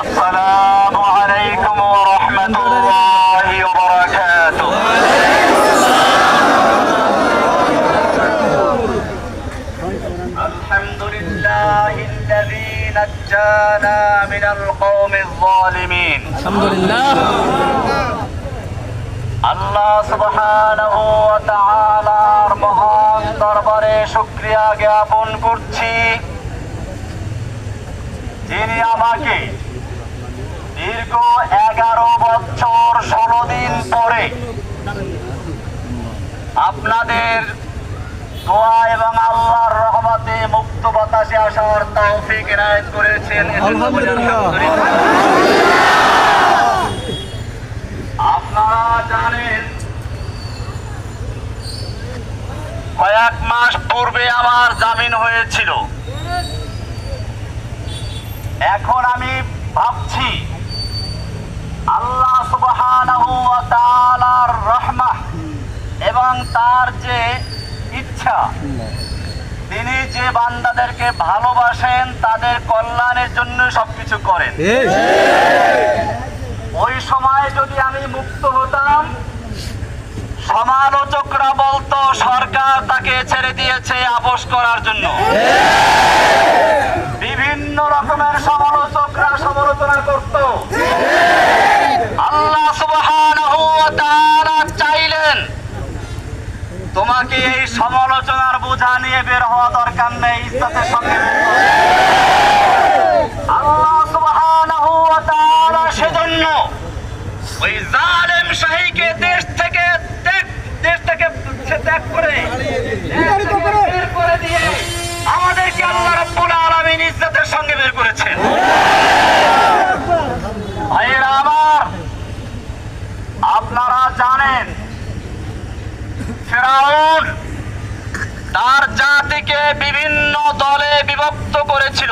السلام الذي نجانا من القوم الظالمين আলহামদুলিল্লাহ আল্লাহ সুবহানাহু ওয়া তাআলার মহান দরবারে শুকরিয়া জ্ঞাপন করছি যিনি আমাকে দীর্ঘ এগারো বছর ষোলো দিন পরে আপনাদের দোয়া এবং আল্লাহর রহমতে মুক্ত বাতাসে আসার তৌফিক এনায়েত করেছেন। আপনারা জানেন কয়েক মাস পূর্বে আমার জামিন হয়েছিল এখন আমি ভাবছি আল্লাহ সুবহানাহু ওয়া তাআলার রহমাহ এবং তার যে ইচ্ছা তিনি যে বান্দাদেরকে ভালোবাসেন তাদের কল্যাণের জন্য সবকিছু করেন। ওই সময় যদি আমি মুক্ত হতাম সমালোচকরা বলতো সরকার তাকে ছেড়ে দিয়েছে আপোষ করার জন্য। বিভিন্ন রকমের সমালোচকরা সমালোচনা করত আল্লাহ সুবহানাহু ওয়া তাআলা চাইলেন তোমাকে এই সমালোচনার বোঝা নিয়ে বের হওয়া দরকার নেই ইজ্জতের সঙ্গে সেজন্য ওই দেশ থেকে দেশ থেকে ত্যাগ করে আমাদেরকে আল্লাহ রাব্বুল ইজ্জতের সঙ্গে বের করেছেন ভাইয়েরা আমার আপনারা জানেন ফেরাউন তার জাতিকে বিভিন্ন দলে বিভক্ত করেছিল।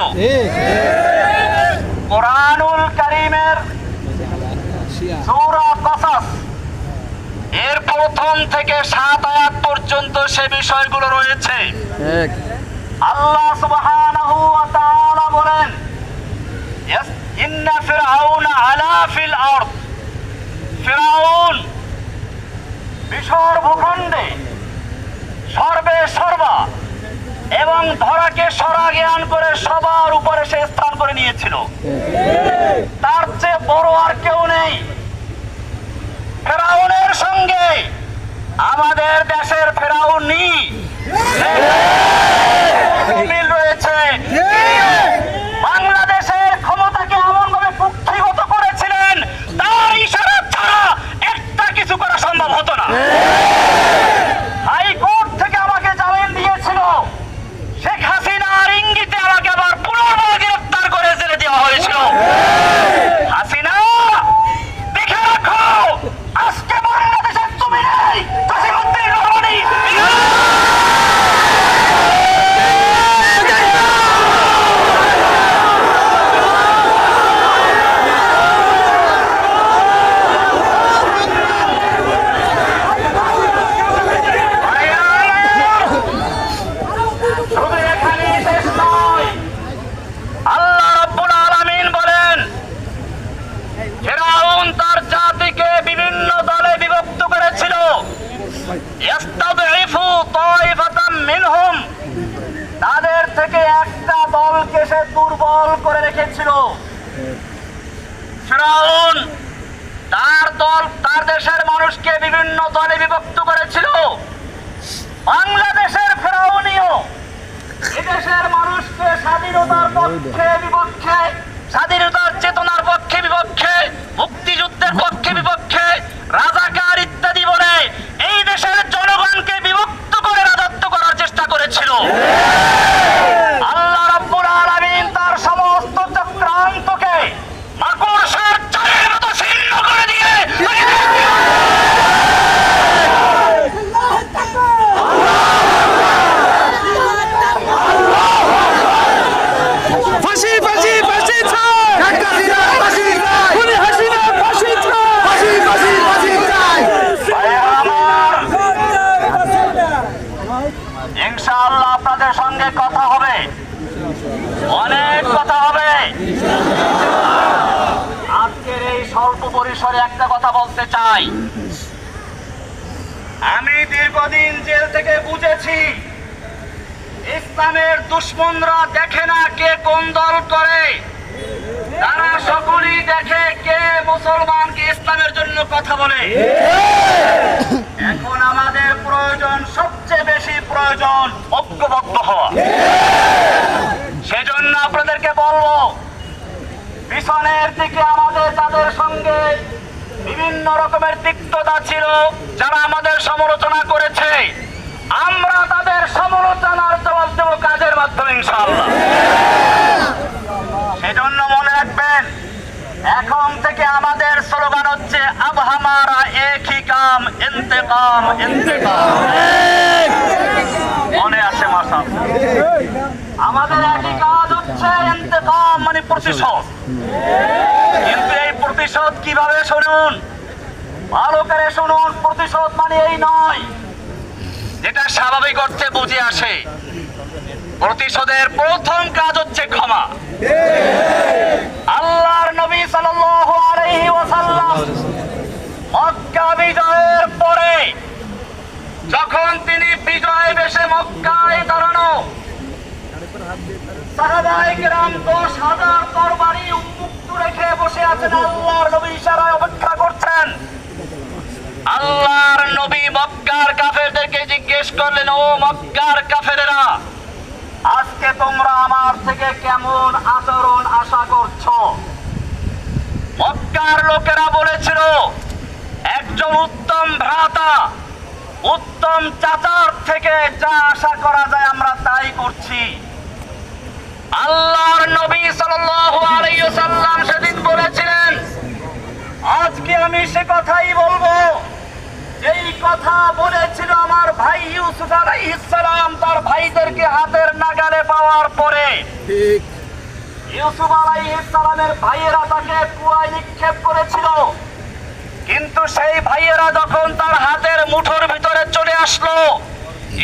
কোরআনুল কারীমের সূরা কসাস। এর প্রথম থেকে সাত আয়াত পর্যন্ত সে বিষয়গুলো রয়েছে। এক। আল্লাহ সুবহানাহু ওয়া তাআলা বলেন ইয়াস- ইন্না ফিরআউনা আলা ফিল আরদ। ফিরআউন মিশর ভূখণ্ডে সর্বে সর্বা এবং ধরাকে সরা জ্ঞান করে সবার উপরে সে স্থান করে নিয়েছিল। তার চেয়ে বড় আর কেউ নেই। ফেরাউনের সঙ্গে আমাদের দেশের ফেরাউনি মিল রয়েছে বাংলাদেশের ক্ষমতাকে এমন ভাবে কুক্ষিগত করেছিলেন তার ইশারা ছাড়া একটা কিছু করা সম্ভব হতো না হাইকোর্ট থেকে আমাকে জামিন দিয়েছিল শেখ হাসিনার ইঙ্গিতে আমাকে আবার পুনর্বার গ্রেফতার করে জেলে দেওয়া হয়েছিল হাসিনা দেখে রাখো আজকে বাংলাদেশের তুমি নেই কাশিমুদ্দিন রহমানি শুধু এখানেই শেষ নয় আল্লাহ রাব্বুল আলামিন বলেন ফেরাউন তার জাতিকে বিভিন্ন দলে বিভক্ত করেছিল ইস্তাদঈফু তাইফাতাম মিনহুম তাদের থেকে একটা দলকে সে দুর্বল করে রেখেছিল ফেরাউন তার দল তার দেশের মানুষকে বিভিন্ন দলে বিভক্ত করেছিল বাংলাদেশের ফেরাউনিও এদেশের মানুষকে স্বাধীনতার পক্ষে বিপক্ষে স্বাধীনতার চেতনার পক্ষে বিপক্ষে মুক্তিযুদ্ধের পক্ষে বিপক্ষে রাজাকার ইত্যাদি বলে এই দেশের জনগণকে বিভক্ত করে রাজত্ব করার চেষ্টা করেছিল আল্লাহ রাব্বুল আলামিন তার সমস্ত চক্রান্তকে মাকড়সার চালের মতো ছিন্ন করে দিয়ে অনেক কথা হবে। আজকের এই স্বল্প পরিসরে একটা কথা বলতে চাই। আমি দীর্ঘদিন জেল থেকে বুঝেছি ইসলামের দুশ্মনরা দেখে না কে কোন দল করে। তারা সকলেই দেখে কে মুসলমানকে ইসলামের জন্য কথা বলে। এখন আমাদের ঐক্যবদ্ধ হওয়া। সেজন্য আপনাদেরকে বলব পিছনের দিকে আমাদের তাদের সঙ্গে বিভিন্ন রকমের তিক্ততা ছিল, যারা আমাদের সমালোচনা করেছে। আমরা তাদের সমালোচনার জবাব দেব কাজের মাধ্যমে, ইনশাআল্লাহ। সেজন্য মনে রাখবেন, এখন থেকে আমাদের স্লোগান হচ্ছে আব হামারা একই কাম, ইন্তেকাম ইন্তেকাম মনে আছে মাসা আমাদের একই কাজ হচ্ছে ইন্তেকাম মানে প্রতিশোধ। কিন্তু এই প্রতিশোধ কীভাবে শুনুন? ভালো করে শুনুন, প্রতিশোধ মানে এই নয়। যেটা স্বাভাবিক অর্থে বুঝে আসে। প্রতিশোধের প্রথম কাজ হচ্ছে ক্ষমা। আল্লাহর নবী সাল্লাল্লাহু ওয়াসাল্লাম মক্কা বিজয়ের পরে যখন তিনি বিজয় বেশে দশ হাজার তরবারি উন্মুক্ত রেখে বসে আছেন আল্লাহর অপেক্ষা করছেন। আল্লাহর নবী মক্কার কাফেরদেরকে জিজ্ঞেস করলেন, ও মক্কার কাফেরেরা, আজকে তোমরা আমার থেকে কেমন আচরণ আশা করছ? মক্কার লোকেরা বলেছিল, একজন উত্তম ভ্রাতা, উত্তম চাচার থেকে যা আশা করা যায় আমরা তাই করছি আল্লাহর নবী ওয়াসাল্লাম সেদিন বলেছিলেন আজকে আমি সে কথাই বলব। এই কথা বলেছিল আমার ভাই ইউসুফ আলাইহিস তার ভাইদেরকে হাতের নাগালে পাওয়ার পরে ইউসুফ আলাইহিস ভাইয়েরা তাকে কুয়ায় নিক্ষেপ করেছিল। কিন্তু সেই ভাইয়েরা যখন তার হাতের মুঠোর ভিতরে চলে আসলো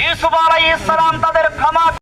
ইউসুফ আলাইহিস তাদের ক্ষমা